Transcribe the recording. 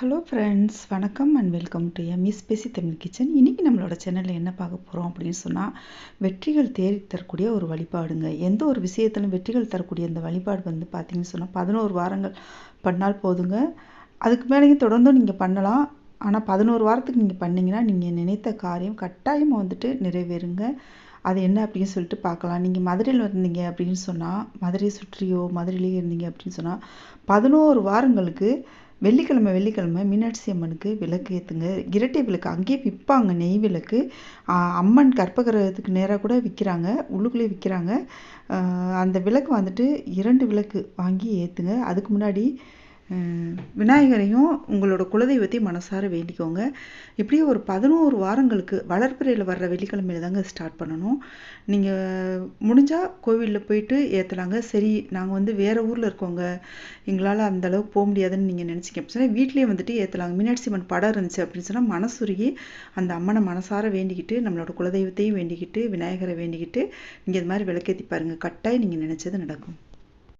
Hello friends வணக்கம் and welcome to MS பேசி Tamil kitchen இன்றைக்கி நம்மளோட சேனலில் என்ன பார்க்க போகிறோம் அப்படின்னு சொன்னால் வெற்றிகள் தேடி தரக்கூடிய ஒரு வழிபாடுங்க. எந்த ஒரு விஷயத்திலும் வெற்றிகள் தரக்கூடிய இந்த வழிபாடு வந்து பார்த்தீங்கன்னு சொன்னால் பதினோரு வாரங்கள் பண்ணால் போதுங்க. அதுக்கு மேலேயும் தொடர்ந்தும் நீங்கள் பண்ணலாம். ஆனால் பதினோரு வாரத்துக்கு நீங்கள் பண்ணிங்கன்னா நீங்கள் நினைத்த காரியம் கட்டாயமாக வந்துட்டு நிறைவேறுங்க. அது என்ன அப்படின்னு சொல்லிட்டு பார்க்கலாம். நீங்கள் மதுரையில் இருந்தீங்க அப்படின்னு சொன்னால் மதுரையை சுற்றியோ மதுரையிலேயே இருந்தீங்க அப்படின்னு சொன்னால் பதினோரு வாரங்களுக்கு வெள்ளிக்கிழமை வெள்ளிக்கிழமை மீனாட்சி அம்மனுக்கு விளக்கு ஏற்றுங்க இரட்டை விளக்கு அங்கேயே விற்பாங்க நெய் விளக்கு. அம்மன் கற்பகிரகத்துக்கு நேராக கூட விற்கிறாங்க உள்ளுக்குள்ளேயே விற்கிறாங்க அந்த விளக்கு வந்துட்டு இரண்டு விளக்கு வாங்கி ஏற்றுங்க அதுக்கு முன்னாடி விநாயகரையும் உங்களோட குலதெய்வத்தையும் மனசார வேண்டிக்கோங்க. இப்படியே ஒரு பதினோரு வாரங்களுக்கு வளர்ப்பிறையில் வர்ற வெள்ளிக்கிழமையில தாங்க ஸ்டார்ட் பண்ணணும். நீங்கள் முடிஞ்சால் கோவிலில் போயிட்டு ஏற்றலாங்க சரி நாங்கள் வந்து வேறு ஊரில் இருக்கோங்க. எங்களால் அந்த அளவுக்கு போக முடியாதுன்னு நீங்கள் நினச்சிக்க சொன்னால் வீட்லேயே வந்துட்டு ஏற்றலாங்க மீனாட்சி அம்மன் படம் இருந்துச்சு அப்படின்னு சொன்னால் மனசுருகி அந்த அம்மனை மனசார வேண்டிக்கிட்டு நம்மளோட குலதெய்வத்தையும் வேண்டிக்கிட்டு விநாயகரை வேண்டிக்கிட்டு நீங்கள் இது மாதிரி விளக்கேற்றி பாருங்கள் கட்டாயம் நீங்கள் நினச்சது நடக்கும்.